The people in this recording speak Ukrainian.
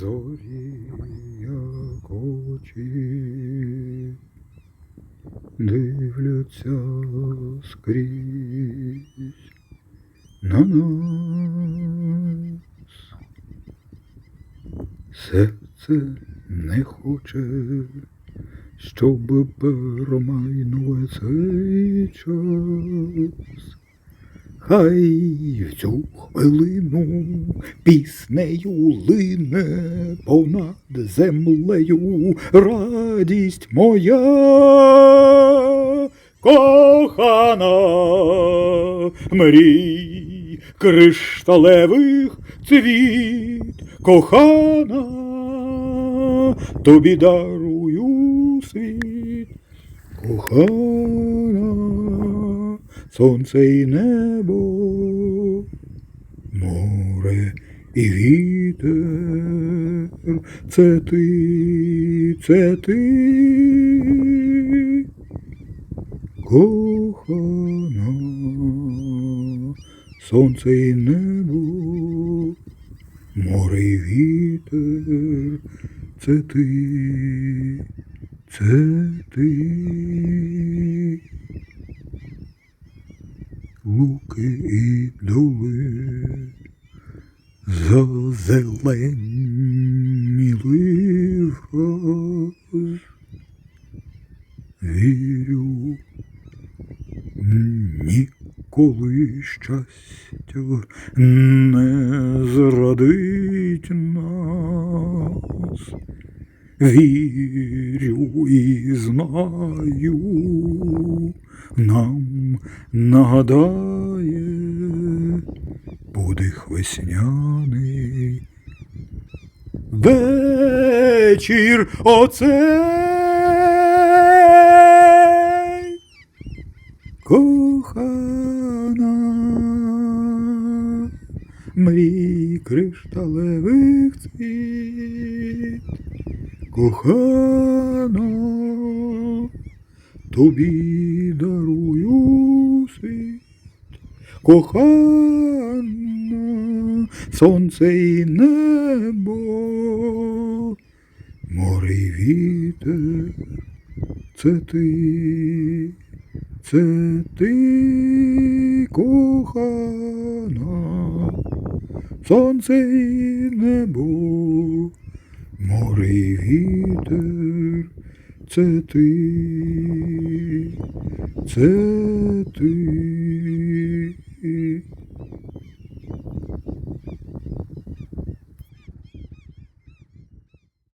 зорі, як очі, дивляться скрізь на нас. Серце не хоче, щоб промайнули цей час. Хай в цю хвилину піснею лине понад землею радість моя. Кохана мрій кришталевих цвіт. Кохана тобі дарую світ. Кохана сонце і небо, море і вітер, це ти, це ти, кохана, сонце і небо, море і вітер, це ти, це ти. Луки і доли зазеленіли враз. Вірю, ніколи щастя не зрадить нас. Вірю і знаю, нам нагадає подих весняний. Вечір оцей. Кохана, мрій кришталевих цвіт, кохана, тобі дарую світ, кохана, сонце і небо, море й вітер, це ти, це ти, кохана, сонце і небо, море й вітер, це ти, це ти.